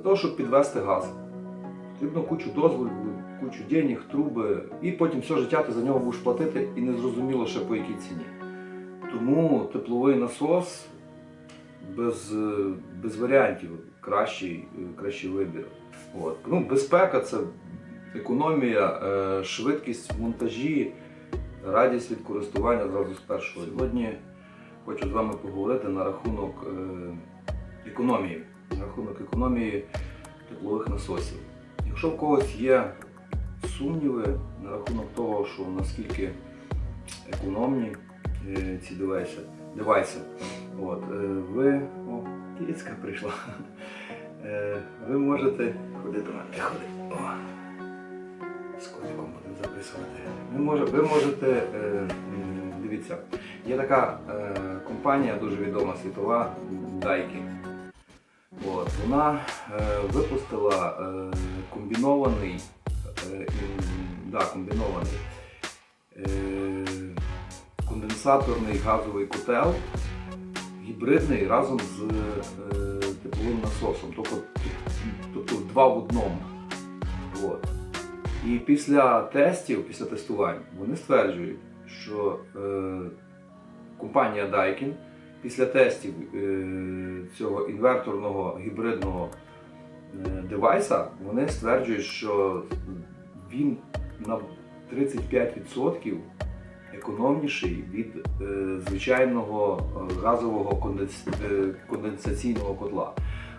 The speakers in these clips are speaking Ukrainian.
Для того, щоб підвести газ, потрібно кучу дозволів, кучу денег, труби, і потім все життя ти за нього будеш платити і не зрозуміло ще по якій ціні. Тому тепловий насос без, е, без варіантів кращий, е, кращий вибір. От. Ну, безпека це економія, е, швидкість монтажі, радість від користування зразу з першого. Сьогодні хочу з вами поговорити на рахунок економії, рахунок економії теплових насосів. Якщо в когось є сумніви на рахунок того, що наскільки економні е, ці девайси, девайси, от, е, ви. О, кіцька прийшла. Е, Ви можете. Ходи до мене, ходи. З котиком будемо записувати. Ви, може, ви можете. Дивіться, є така компанія дуже відома світова Daikin. От, вона е, випустила е, комбінований, е, да, комбінований е, конденсаторний газовий котел, гібридний разом з е, тепловим насосом, тобто, тобто два в одному. От. І після тестів, після тестувань, вони стверджують, що е, компанія Daikin після тестів е, цього інверторного гібридного е, девайса вони стверджують, що він на 35% економніший від е, звичайного газового конденсаційного котла.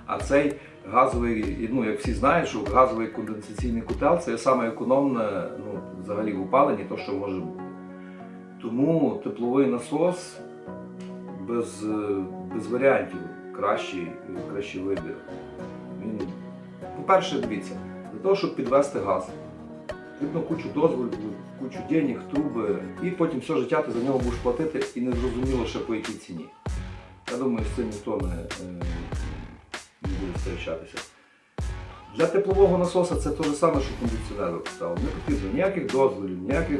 А цей газовий, ну як всі знають, що газовий конденсаційний котел це саме економне ну, взагалі в опаленні, то що може бути. Тому тепловий насос без, е, без варіантів кращий, кращий вибір. По-перше, дивіться, для того, щоб підвести газ, потрібно кучу дозволів, кучу денег, труби, і потім все життя ти за нього будеш платити і не зрозуміло ще по якій ціні. Я думаю, з цим ніхто не, е, не буде сперечатися. Для теплового насоса це те саме, що кондиціонер поставив. Не потрібно ніяких дозволів, ніяких.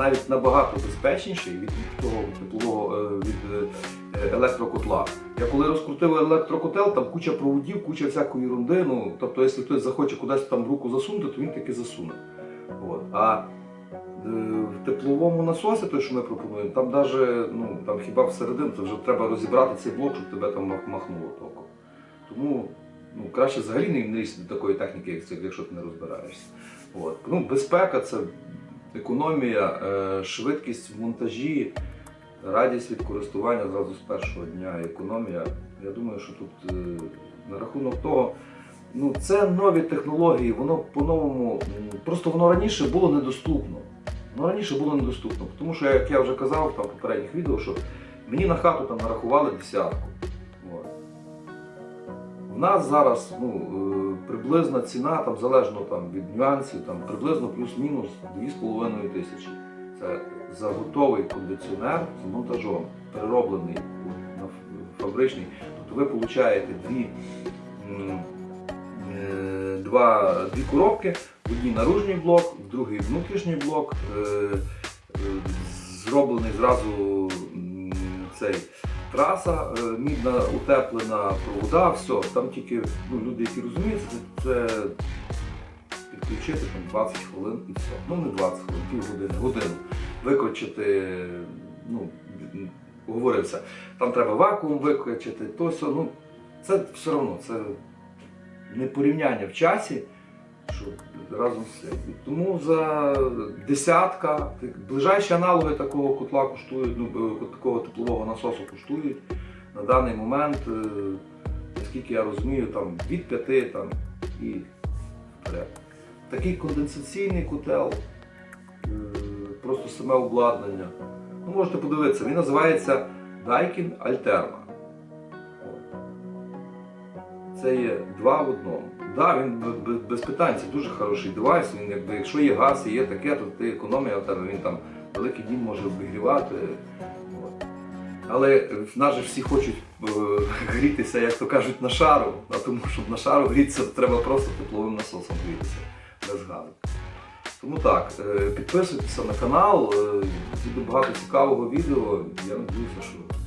Навіть набагато безпечніший від того теплового е, від е, електрокотла. Я коли розкрутив електрокотел, там куча проводів, куча всякої ерунди. Ну, тобто, якщо хтось захоче кудись там руку засунути, то він таки засуне. От. А е, в тепловому насосі, той, що ми пропонуємо, там навіть ну, там хіба всередину, то вже треба розібрати цей блок, щоб тебе там махнуло током. Тому ну, краще взагалі не лізти до такої техніки, як це, якщо ти не розбираєшся. От. Ну, безпека це економія, е, швидкість в монтажі, радість від користування зразу з першого дня, економія. Я думаю, що тут е, на рахунок того, ну це нові технології, воно по-новому, просто воно раніше було недоступно. Воно раніше було недоступно, тому що, як я вже казав там, в попередніх відео, що мені на хату там нарахували десятку. От. В нас зараз ну, е, приблизна ціна, там, залежно там, від нюансів, там, приблизно плюс-мінус 2,5 тисячі. Це за готовий кондиціонер з монтажом, перероблений на фабричний. Тобто ви получаєте дві, е, два, дві коробки, в одній наружній блок, в другий внутрішній блок, е, е, зроблений зразу цей траса е, мідна утеплена, провода, все. Там тільки ну, люди, які розуміють, це, підключити там 20 хвилин і все. Ну не 20 хвилин, півгодини, годину. Викочити, ну, говорився, там треба вакуум викочити, то все. Ну, це все одно, це не порівняння в часі, що разом з цим. Тому за десятка, ближайші аналоги такого котла коштують, ну, такого теплового насосу коштують на даний момент, е, наскільки я розумію, там від 5 там, і вперед. Такий конденсаційний котел, е, просто саме обладнання. Ну, можете подивитися, він називається Daikin Alterna. Це є два в одному. Да, він без питань, це дуже хороший девайс. Він, якби, якщо є газ і є таке, то ти економія в він там великий дім може обігрівати. От. Але нас же всі хочуть е, грітися, як то кажуть, на шару. А тому, щоб на шару грітися, треба просто тепловим насосом грітися без газу. Тому так, е, підписуйтеся на канал, е, буде багато цікавого відео. Я сподіваюся, що